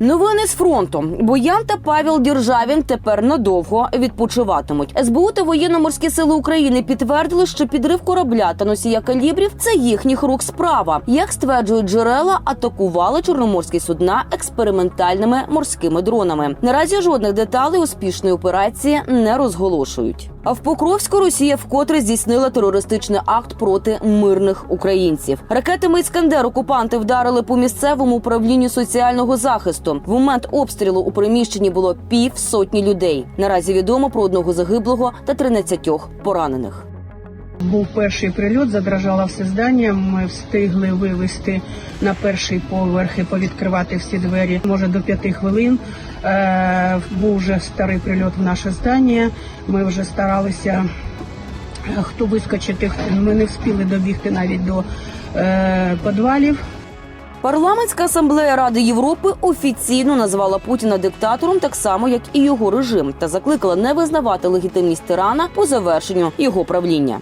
Новини з фронту. Боян та Павел Діржавін тепер надовго відпочиватимуть. СБУ та воєнно-морські сили України підтвердили, що підрив корабля та носія калібрів це їхніх рук справа. Як стверджують джерела, атакували чорноморські судна експериментальними морськими дронами. Наразі жодних деталей успішної операції не розголошують. А в Покровську Росія вкотре здійснила терористичний акт проти мирних українців. Ракетами Іскандер окупанти вдарили по місцевому управлінню соціального захисту. В момент обстрілу у приміщенні було пів сотні людей. Наразі відомо про одного загиблого та 13 поранених. Був перший прильот, задрожало все здання. Ми встигли вивести на перший поверх і повідкривати всі двері. Може до п'яти хвилин. Е, був вже старий прильот в наше здання. Ми вже старалися е, хто вискочити. Ми не встигли добігти навіть до е, підвалів. Парламентська асамблея Ради Європи офіційно назвала Путіна диктатором, так само як і його режим, та закликала не визнавати легітимність тирана по завершенню його правління.